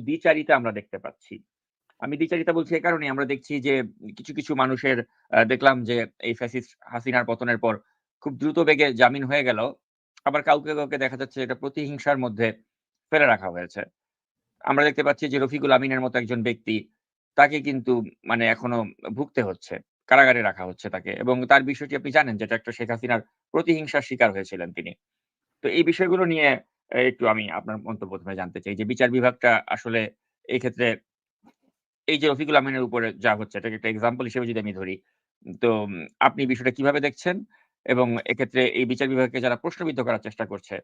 দ্বিচারিতা আমরা দেখতে পাচ্ছি। আমি দ্বিচারিতা বলছি এ কারণে আমরা দেখছি যে কিছু, কিছু মানুষের দেখলাম যে এই ফ্যাসিস্ট হাসিনার পতনের পর খুব দ্রুত বেগে জামিন হয়ে গেল। আবার কাউকে, কাউকে দেখা যাচ্ছে এটা প্রতিহিংসার মধ্যে ফেলে রাখা হয়েছে। আমরা দেখতে পাচ্ছি যে রফিকুল আমিনের মতো একজন ব্যক্তি তাকে কিন্তু মানে এখনও ভুগতে হচ্ছে। কারাগারে রাখা হচ্ছে তাকে এবং তার বিষয়টি আপনি জানেন যে এটা একটা শেখ হাসিনার প্রতিহিংসার শিকার হয়েছিলেন তিনি। তো এই বিষয়গুলো নিয়ে একটু আমি আপনার মন্তব্য ১ম এ জানতে চাই যে বিচার বিভাগটা আসলে এই ক্ষেত্রে এই যে রফিকুল আমিনের উপরে যা হচ্ছে এটাকে একটা এক্সাম্পল হিসেবে যদি আমি ধরি, তো আপনি বিষয়টা কীভাবে দেখছেন? এবং এক্ষেত্রে এই বিচার বিভাগকে যারা প্রশ্নবিদ্ধ করার চেষ্টা করছে,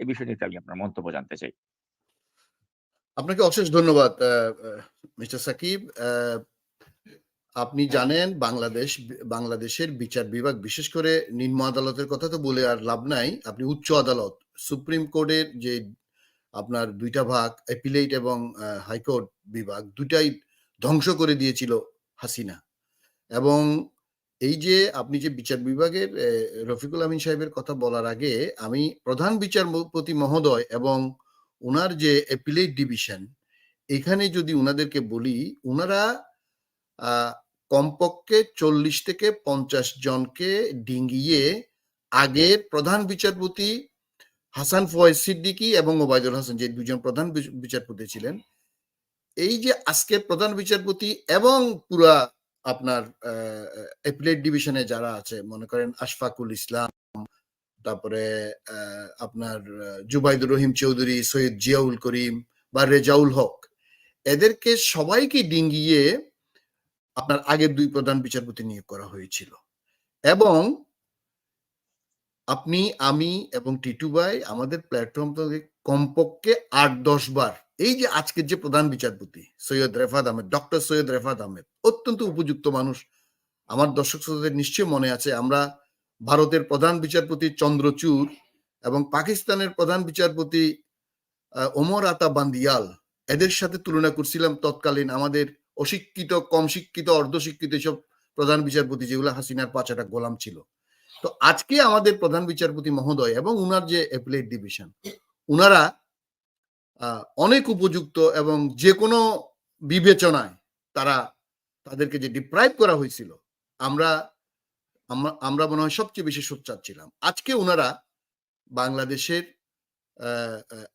এই বিষয়টিতে আমি আপনার মন্তব্য জানতে চাই। আপনাকে অশেষ ধন্যবাদ মিস্টার সাকিব। আপনি জানেন বাংলাদেশ বাংলাদেশের বিচার বিভাগ বিশেষ করে নিম্ন আদালতের কথা তো বলে আর লাভ নাই। আপনি উচ্চ আদালত সুপ্রিম কোর্টের যে আপনার দুইটা ভাগ অ্যাপিলেট এবং হাইকোর্ট বিভাগ ২ টাই ধ্বংস করে দিয়েছিল হাসিনা। এবং এই যে আপনি যে বিচার বিভাগের রফিকুল আমিন সাহেবের কথা বলার আগে, আমি প্রধান বিচারপতি মহোদয় এবং ওনার যে অ্যাপিলেট ডিভিশন এখানে যদি ওনাদেরকে বলি ওনারা কমপক্ষে ৪০ থেকে ৫০ জনকে ডিঙ্গিয়ে আগের প্রধান বিচারপতি হাসান ফয়েজ সিদ্দিকী এবং ওবায়দুল হাসান যে ২ জন প্রধান বিচারপতি ছিলেন। এই যে আজকের প্রধান বিচারপতি এবং পুরা আপনার অ্যাপিলেট ডিভিশনে যারা আছে মনে করেন আশফাকুল ইসলাম, তারপরে আপনার জুবাইদুর রহিম চৌধুরী, সৈয়দ জিয়াউল করিম বা রেজাউল হক এদেরকে সবাইকে ডিঙ্গিয়ে আপনার আগের দুই প্রধান বিচারপতি নিয়োগ করা হয়েছিল। এবং আপনি, আমি এবং টিটু ভাই আমাদের প্ল্যাটফর্ম কমপক্ষে ৮-১০ বার এই যে আজকের যে প্রধান বিচারপতি সৈয়দ রেফাত আহমেদ, ডক্টর সৈয়দ রেফাত আহমেদ অত্যন্ত উপযুক্ত মানুষ। আমার দর্শক শ্রোতাদের নিশ্চয়ই মনে আছে আমরা ভারতের প্রধান বিচারপতি চন্দ্রচূড় এবং পাকিস্তানের প্রধান বিচারপতি ওমর আতা বান্দিয়াল এদের সাথে তুলনা করছিলাম তৎকালীন আমাদের অশিক্ষিত, কম শিক্ষিত, অর্ধশিক্ষিত এসব প্রধান বিচারপতি যেগুলো হাসিনার পাঁচাটা গোলাম ছিল। তো আজকে আমাদের প্রধান বিচারপতি মহোদয় এবং উনার যে অ্যাপিলেট ডিভিশন উনারা অনেক উপযুক্ত এবং যেকোনো বিবেচনায় তারা তাদেরকে যে ডিপ্রাইভ করা হয়েছিল, আমরা আমরা মনে হয় সবচেয়ে বেশি সোচ্চার ছিলাম। আজকে উনারা বাংলাদেশের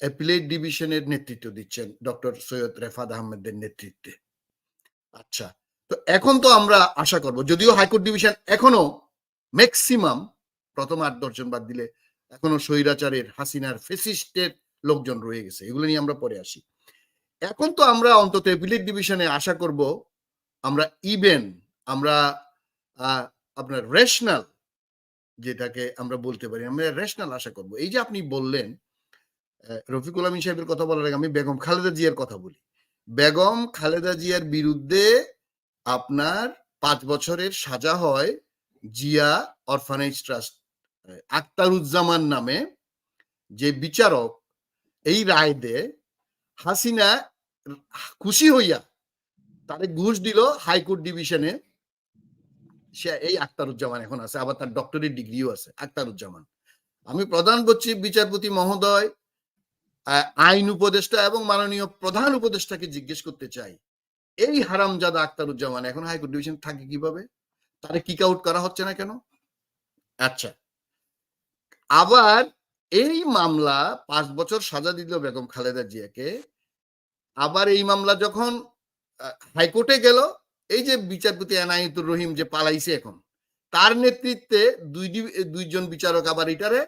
অ্যাপিলেট ডিভিশনের নেতৃত্ব দিচ্ছেন ডক্টর সৈয়দ রেফাত আহমেদের নেতৃত্বে। আচ্ছা। তো এখন তো আমরা আশা করব, যদিও হাইকোর্ট ডিভিশন এখনও মেক্সিমাম প্রথম ৮-১০ জন বাদ দিলে এখনও স্বৈরাচারের, হাসিনার ফ্যাসিস্টের লোকজন রয়ে গেছে। এগুলো নিয়ে আমরা পরে আসি। এখন তো আমরা অন্তত অ্যাপিলেট ডিভিশনে আশা করব আমরা ইভেন আমরা আপনার রেশনাল যেটাকে আমরা বলতে পারি, আমরা রেশনাল আশা করব। এই যে আপনি বললেন রফিকুল আমিন সাহেবের কথা বলার আগে আমি বেগম খালেদা জিয়ার কথা বলি। বেগম খালেদা জিয়ার বিরুদ্ধে আপনার পাঁচ বছরের সাজা হয় জিয়া অরফানেজ ট্রাস্ট আক্তারুজ্জামান নামে যে বিচারক, এই রায় দেয় হাসিনা খুশি হইয়া তারে ঘুষ দিল হাইকোর্ট ডিভিশনে। সে এই আক্তারুজ্জামান এখন আছে, আবার তার ডক্টরেট ডিগ্রিও আছে আক্তারুজ্জামান আমি প্রধান করছি বিচারপতি মহোদয় আইন উপদেষ্টা এবং মাননীয় প্রধান উপদেষ্টাকে জিজ্ঞেস করতে চাই। এই হারামজাদা আক্তারুজ্জামান এখন হাইকোর্ট ডিভিশন থাকে কীভাবে? তারে কিক আউট করা হচ্ছে না কেন? আচ্ছা। আবার এই মামলা পাঁচ বছর সাজা দিল বেগম খালেদা জিয়াকে। আবার এই মামলা যখন হাইকোর্টে গেল, এই যে বিচারপতি এনায়েতুর রহিম যে পালাইছে এখন, তার নেতৃত্বে দুই দুইজন বিচারক আবার এটারে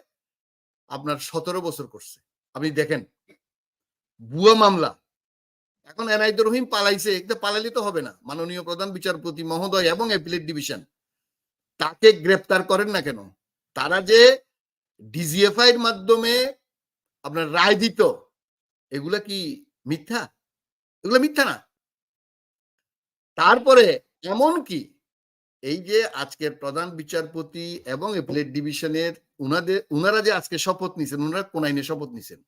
আপনার সতেরো বছর করছে। আপনি দেখেন বুয়া মামলা এখন এনায়েতুর রহিম পালাইছে এটা পালাইলে তো হবে না। মাননীয় প্রধান বিচারপতি মহোদয় এবং অ্যাপিলেট ডিভিশন, তাকে গ্রেপ্তার করেন না কেন? তারা যে ডিজিএফআই এর মাধ্যমে আপনার রায় দিত, এগুলা কি মিথ্যা? এগুলো মিথ্যা না। তারপরে এমন কি, এই যে আজকের প্রধান বিচারপতি এবং এপিলেট ডিভিশনের উনাদের, উনারা যে আজকে শপথ নিছেন, উনারা কোন আইনে শপথ নিছেন?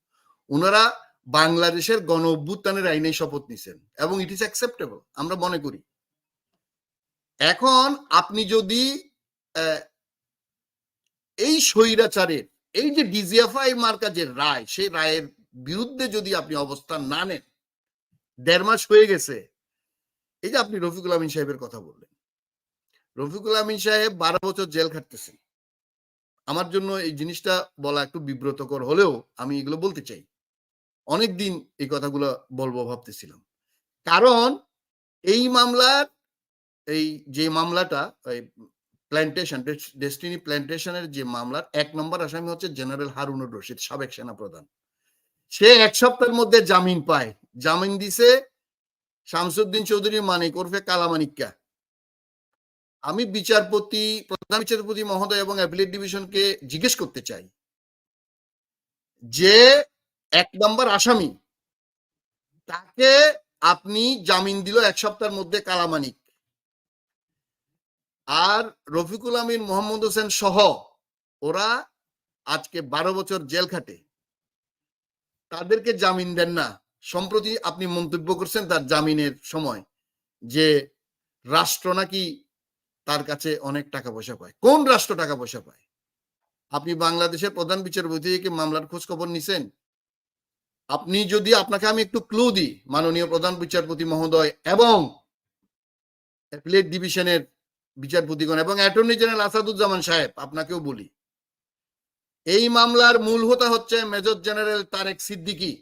উনারা বাংলাদেশের গণ অভ্যুত্থানের আইনে শপথ নিছেন এবং ইট ইজ অ্যাকসেপ্টেবল আমরা মনে করি। এখন আপনি যদি এই স্বৈরাচারের, এই যে ডিজিএফআই মার্কা যে রায়, সেই রায়ের বিরুদ্ধে যদি আপনি অবস্থান না নেন, দেড় মাস হয়ে গেছে, এই যে আপনি রফিকুল আমিন সাহেবের কথা বললেন। রফিকুল আমিন সাহেব বারো বছর জেল খাটতেছেন। আমার জন্য এই জিনিসটা বলা একটু বিব্রতকর হলেও আমি এগুলো বলতে চাই। অনেকদিন এই কথাগুলো বলব, ভাবতেছিলাম। কারণ এই মামলার, এই যে মামলাটা প্ল্যান্টেশন ডেস্টিনি প্ল্যান্টেশনের যে মামলার, এক নম্বর আসামি হচ্ছে জেনারেল হারুনুর রশিদ, সাবেক সেনাপ্রধান। সে এক সপ্তাহের মধ্যে জামিন পায়। জামিন দিছে শামসুদ্দিন চৌধুরী মানিক ওরফে কালামানিক্কা আমি বিচারপতি, প্রধান বিচারপতি মহোদয় এবং অ্যাপিলেট ডিভিশনকে জিজ্ঞেস করতে চাই যে এক নম্বর আসামি। তাকে আপনি জামিন দিল এক সপ্তাহের মধ্যে কালামানিক। আর রফিকুল আমিন, মোহাম্মদ হোসেন সহ ওরা আজকে বারো বছর জেল খাটে। তাদেরকে জামিন দেন না। সম্প্রতি আপনি মন্তব্য করছেন তার জামিনের সময় যে রাষ্ট্র নাকি তার কাছে অনেক টাকা পয়সা পায়। কোন রাষ্ট্র টাকা পয়সা পায়? আপনি বাংলাদেশের প্রধান বিচারপতি মামলার খোঁজ খবর নিছেন? আপনি যদি আপনাকে আমি একটু ক্লু দিই, মাননীয় প্রধান বিচারপতি মহোদয় এবং অ্যাপিলেট ডিভিশনের বিচারপতিগণ এবং অ্যাটর্নি জেনারেল আসাদুজ্জামান সাহেব, আপনাকেও বলি, এই মামলার মূল হোতা হচ্ছে মেজর জেনারেল তারেক সিদ্দিকী।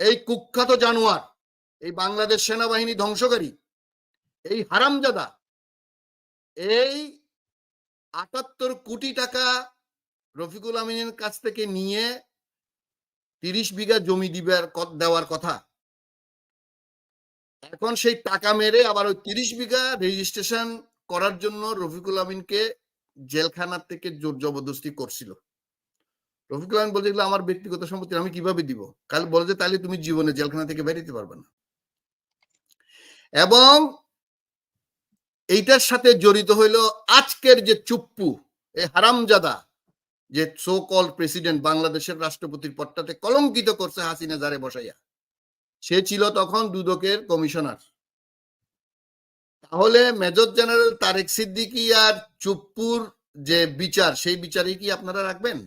এই কুখ্যাত জানোয়ার, এই বাংলাদেশ সেনাবাহিনী ধ্বংসকারী, এই হারামজাদা, এই আটাত্তর কোটি টাকা রফিকুল আমিনের কাছ থেকে নিয়ে তিরিশ বিঘা জমি দিবার দেওয়ার কথা। এখন সেই টাকা মেরে আবার ওই তিরিশ বিঘা রেজিস্ট্রেশন করার জন্য রফিকুল আমিনকে জেলখানার থেকে জোর জবরদস্তি করছিল। রফিকুল আমিন বলছে আমার ব্যক্তিগত সম্পত্তি, আমি কীভাবে দিব? কাল বলে যে, তাহলে তুমি জীবনে জেলখানা থেকে বেরোতে পারবে না। এবং এইটার সাথে জড়িত হইল আজকের যে চুপ্পু এই হারামজাদা যে সো কল প্রেসিডেন্ট বাংলাদেশের রাষ্ট্রপতির পদটাতে কলঙ্কিত করছে হাসিনা জারে বসাইয়া। সে ছিল তখন দুদকের কমিশনার। তাহলে মেজর জেনারেল তারেক সিদ্দিকী আর চুপ্পুর যে বিচার, সেই বিচারে কি আপনারা রাখবেন?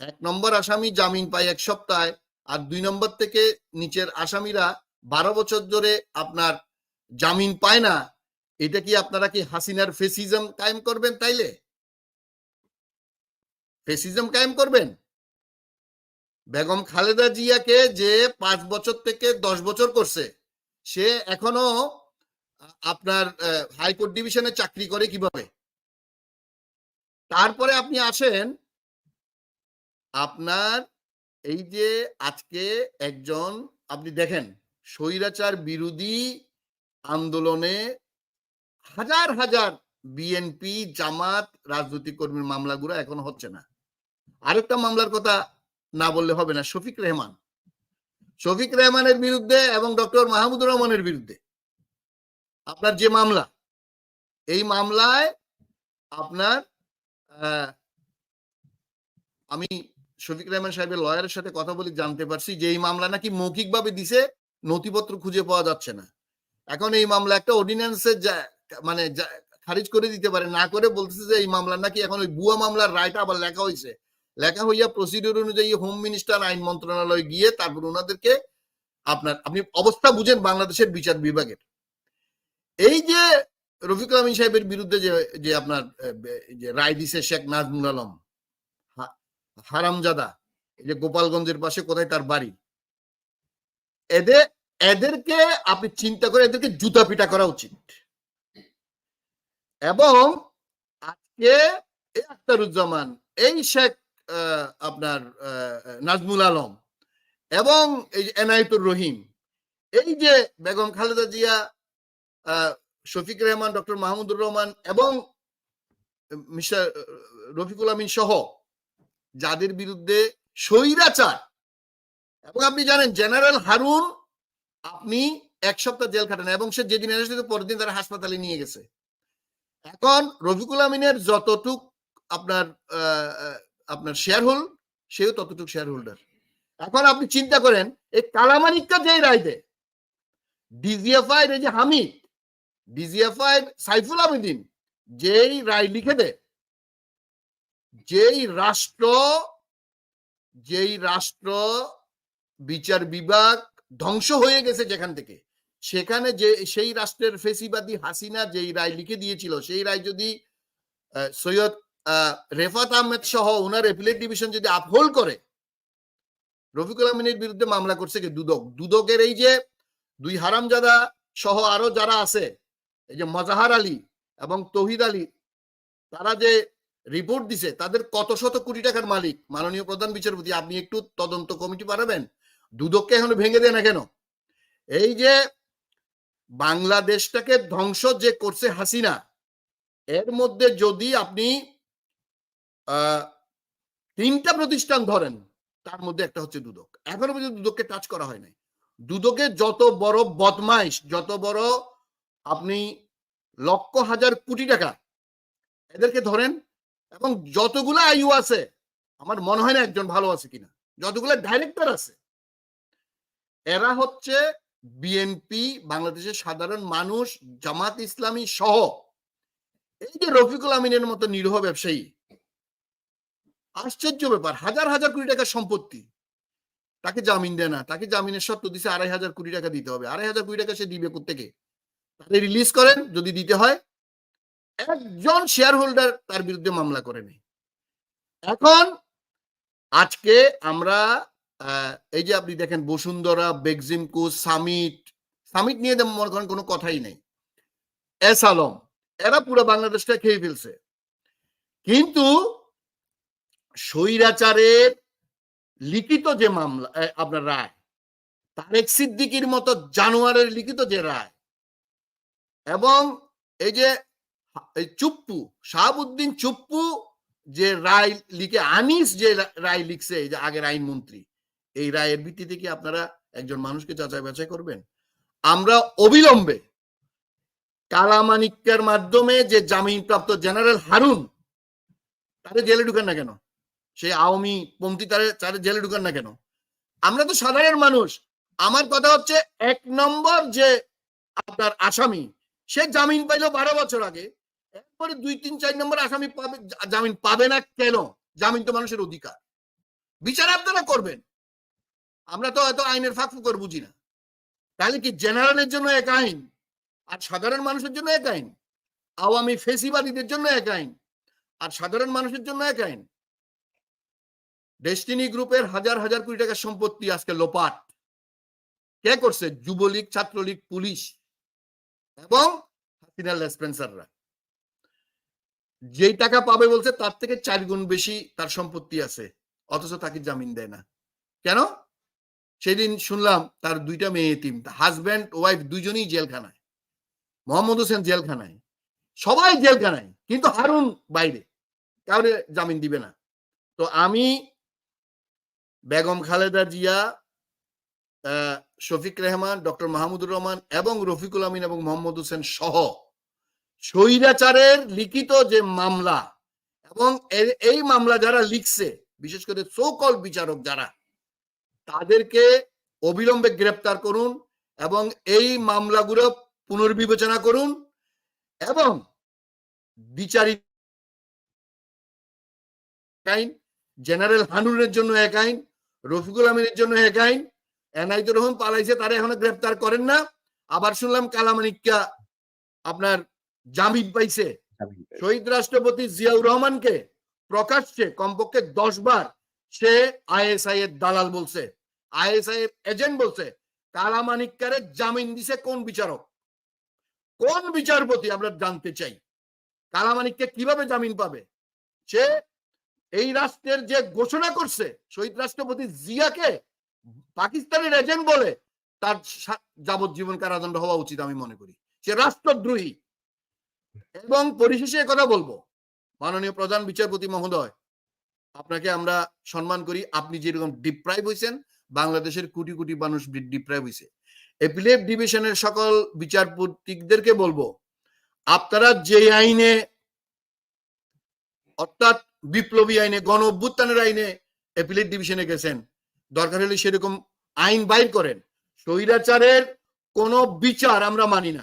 এক নম্বর আসামি জামিন পায় এক সপ্তাহে আর দুই নম্বর থেকে নিচের আসামিরা বারো বছর ধরে আপনার জামিন পায় না। এটা কি আপনারা কি হাসিনার ফেসিজম কায়েম করবেন তাইলে? ফেসিজম কায়েম করবেন? বেগম খালেদা জিয়াকে যে পাঁচ বছর থেকে দশ বছর করছে, সে এখনও আপনার হাইকোর্ট ডিভিশনে চাকরি করে কীভাবে? তারপরে আপনি আসেন, আপনার এই যে আজকে একজন, আপনি দেখেন, স্বৈরাচার বিরোধী আন্দোলনে হাজার হাজার বিএনপি, জামাত, রাজনৈতিক কর্মীর মামলাগুলো এখন হচ্ছে না। আরেকটা মামলার কথা না বললে হবে না, শফিক রেহমান। শফিক রেহমানের বিরুদ্ধে এবং ডক্টর মাহমুদুর রহমানের বিরুদ্ধে আপনার যে মামলা, এই মামলায় আপনার আমি শফিক রহমান সাহেবের লয়ারের সাথে কথা বলে জানতে পারছি যে এই মামলা নাকি মৌখিকভাবে দিছে, নথিপত্র খুঁজে পাওয়া যাচ্ছে না। এখন এই মামলা একটা অর্ডিন্যান্সে মানে খারিজ করে দিতে পারে, না করে বলতেছে যে এই মামলা নাকি এখন ওই বুয়া মামলার রায়টা আবার লেখা হয়েছে লেখা হইয়া প্রসিডিউর অনুযায়ী হোম মিনিস্টার আইন মন্ত্রণালয় গিয়ে তারপর ওনাদেরকে আপনার, আপনি অবস্থা বুঝেন বাংলাদেশের বিচার বিভাগের। এই যে রফিকুল আমিন সাহেবের বিরুদ্ধে যে যে আপনার যে রায় দিছে শেখ নাজমুল আলম হারামজাদা যে গোপালগঞ্জের পাশে কোথায় তার বাড়ি এদের এদেরকে আপনি চিন্তা করে এদেরকে জুতা পিটা করা উচিত। এবং আজকে আখতারুজ্জামান, এই শেখ আপনার নাজমুল আলম এবং এই যে এনায়েতুর রহিম। এই যে বেগম খালেদা জিয়া শফিক রহমান, ডক্টর মাহমুদুর রহমান এবং মিস্টার, রফিকুল আমিন সহ যাদের বিরুদ্ধে স্বৈরাচার। এবং আপনি জানেন, জেনারেল হারুন আপনি এক সপ্তাহ জেল খাটেন এবং সে যেদিন এসেছে পরের দিন তারা হাসপাতালে নিয়ে গেছে। এখন রফিকুল আমিনের যতটুক আপনার আপনার শেয়ার হোল সেও ততটুক শেয়ার হোল্ডার এখন আপনি চিন্তা করেন, এই কালামানিকটা যেই রায় দেয় ডিজিএফআই এই যে হামিদ, ডিজিএফআই সাইফুল আমিদিন, যেই রায় লিখে দেয়, যেই রাষ্ট্র যেই রাষ্ট্র বিচার বিভাগ ধ্বংস হয়ে গেছে যেখান থেকে, সেখানে যে, সেই রাষ্ট্রের ফেসিবাদী হাসিনা যেই রায় লিখে দিয়েছিল, সেই রায় যদি সৈয়দ রেফাত আহমেদ সহ ওনার এপিলেট ডিভিশন যদি আপহোল্ড করে, রফিকুল আমিনের বিরুদ্ধে মামলা করছে কি? দুদক। দুদকের এই যে দুই হারামজাদা সহ আরও যারা আছে, এই যে মজাহার আলী এবং তহিদ আলী, তারা যে রিপোর্ট দিছে, তাদের কত শত কোটি টাকার মালিক? মাননীয় প্রধান বিচারপতি, আপনি একটু তদন্ত কমিটি পাঠাবেন দুদককে এখন ভেঙে দেয় না কেন? এই যে বাংলাদেশটাকে ধ্বংস যে করছে হাসিনা, এর মধ্যে যদি আপনি তিনটা প্রতিষ্ঠান ধরেন, তার মধ্যে একটা হচ্ছে দুদক। এখনও পর্যন্ত দুদককে টাচ করা হয় নাই। দুদকে যত বড় বদমাইশ, যত বড় আপনি লক্ষ হাজার কোটি টাকা, এদেরকে ধরেন, এবং যতগুলো আয়ু আছে, আমার মনে হয় না একজন ভালো আছে কিনা, যতগুলো ডাইরেক্টর আছে, এরা হচ্ছে বিএনপি বাংলাদেশের সাধারণ মানুষ, জামাত ইসলামী সহ, এই যে রফিকুল আমিনের মতো নিরীহ ব্যবসায়ী আশ্চর্য ব্যাপার, হাজার হাজার কোটি টাকার সম্পত্তি। তাকে জামিন দেয় না, তাকে জামিনের শর্ত দিছে আড়াই হাজার কোটি টাকা দিতে হবে। আড়াই হাজার কোটি টাকা সে দিবে কোথেকে তাকে রিলিজ করেন, যদি দিতে হয়, একজন শেয়ার হোল্ডার তার বিরুদ্ধে মামলা করে নেই এখন আজকে আমরা এই যে আপনি দেখেন বসুন্ধরা বেগজিমকো সামিট সামিট নিয়ে মনে করেন কোনো কথাই নেই। এস আলম, এরা পুরো বাংলাদেশটা খেয়ে ফেলছে। কিন্তু স্বৈরাচারের লিখিত যে মামলা আপনার রায়, তারেক সিদ্দিকির মতো জানোয়ারের লিখিত যে রায় এবং এই যে চুপ্পু, শাহাবুদ্দিন চুপ্পু যে রায় লিখে, আনিস যে রায় লিখছে যে আগের আইনমন্ত্রী, এই রায়ের ভিত্তিতে কি আপনারা একজন মানুষকে যাচাই বাছাই করবেন? আমরা অবিলম্বে কালামানিক্যের মাধ্যমে যে জামিনপ্রাপ্ত জেনারেল হারুন, তারে জেলে ঢুকান না কেন? সেই আওয়ামী পন্থী তারে জেলে ঢুকান না কেন? আমরা তো সাধারণ মানুষ। আমার কথা হচ্ছে এক নম্বর যে আপনার আসামি, সে জামিন পাইলো বারো বছর আগে। এরপরে দুই, তিন, চার নম্বর আসামি পাবে, জামিন পাবে না কেন? জামিন তো মানুষের অধিকার। বিচার আপনারা করবেন। আমরা তো হয়তো আইনের ফাঁক ফুকর বুঝি না। তাহলে কি জেনারেলের জন্য এক আইন আর সাধারণ মানুষের জন্য এক আইন? আওয়ামী ফেসিবাদীদের জন্য এক আইন আর সাধারণ মানুষের জন্য এক আইন? ডেস্টিনি গ্রুপের হাজার হাজার কোটি টাকার সম্পত্তি আজকে লোপাট। কে করছে? যুবলীগ, ছাত্রলীগ, পুলিশ এবং হাসিনা টাকা পাবে বলছে, তার থেকে চার গুণ বেশি তার সম্পত্তি আছে। অথচ তাকে জামিন দেয় না। কেন? সেদিন শুনলাম তার দুইটা মেয়ে এতিম হাজব্যান্ড ওয়াইফ দুইজনই জেলখানায়। মোহাম্মদ হোসেন জেলখানায়। সবাই জেলখানায়, কিন্তু হারুন বাইরে। কাউরে জামিন দিবে না। তো আমি বেগম খালেদা জিয়া শফিক রেহমান, ডক্টর মাহমুদুর রহমান এবং রফিকুল আমিন এবং মোহাম্মদ হোসেন সহ স্বৈরাচারের লিখিত যে মামলা এবং এই মামলা যারা লিখছে, বিশেষ করে সোকল বিচারক যারা, তাদেরকে অবিলম্বে গ্রেপ্তার করুন এবং এই মামলাগুলো পুনর্বিবেচনা করুন এবং বিচারিক আইন জেনারেল হানুনের জন্য এক আইন রফিকুল আমিনের জন্য এক আইন এনায়তুর রহমান পালাইছে তারা এখনও গ্রেপ্তার করেন না। আবার শুনলাম কালামানিকা আপনার জামিন পাইছে। শহীদ রাষ্ট্রপতি জিয়াউর রহমানকে প্রকাশ্যে কমপক্ষে দশ বার সে আইএসআই এর দালাল বলছে আইএসআই এর এজেন্ট বলছে কালামানিকারে জামিন দিছে কোন বিচারক? কোন বিচারপতি আমরা জানতে চাই? কালামানিককে কীভাবে জামিন পাবে? সে এই রাষ্ট্রের যে ঘোষণা করছে, শহীদ রাষ্ট্রপতি জিয়াকে পাকিস্তানের এজেন্ট বলে, তার যাবজ্জীবন কারাদণ্ড হওয়া উচিত আমি মনে করি। সে রাষ্ট্রদ্রোহী। এবং পরিশেষে কথা বলব, মাননীয় প্রধান বিচারপতি মহোদয়, আপনাকে আমরা সম্মান করি, আপনি যেরকম ডিপ্রাইভ হয়েছেন বাংলাদেশের কোটি কোটি মানুষ ডিপ্রাইভ হয়েছে এপিলেট ডিভিশনের সকল বিচারপতিদেরকে বলব, আপনারা যে আইনে অর্থাৎ বিপ্লবী আইনে, গণ অভ্যুত্থানের আইনে এপিলেট ডিভিশনে গেছেন। দরকার হলে সেরকম আইন বাইর করেন। স্বৈরাচারের কোন বিচার আমরা মানি না।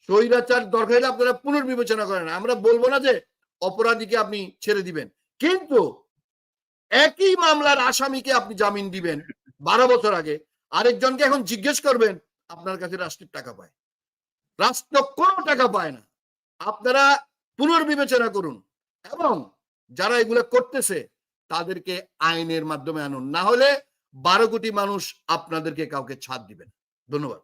স্বৈরাচার দরকার হলে আপনারা পুনর্বিবেচনা করেন। আমরা বলব না যে অপরাধীকে আপনি ছেড়ে দিবেন। কিন্তু একই মামলার আসামিকে আপনি জামিন দিবেন বারো বছর আগে। আরেকজনকে এখন জিজ্ঞেস করবেন, আপনার কাছে রাষ্ট্রের টাকা পায়। রাষ্ট্র কোনো টাকা পায় না। আপনারা পুনর্বিবেচনা করুন। এবং যারা এগুলো করতেছে, তাদেরকে আইনের মাধ্যমে আনুন। না হলে বারো কোটি মানুষ আপনাদেরকে কাউকে ছাড় দিবেন ধন্যবাদ।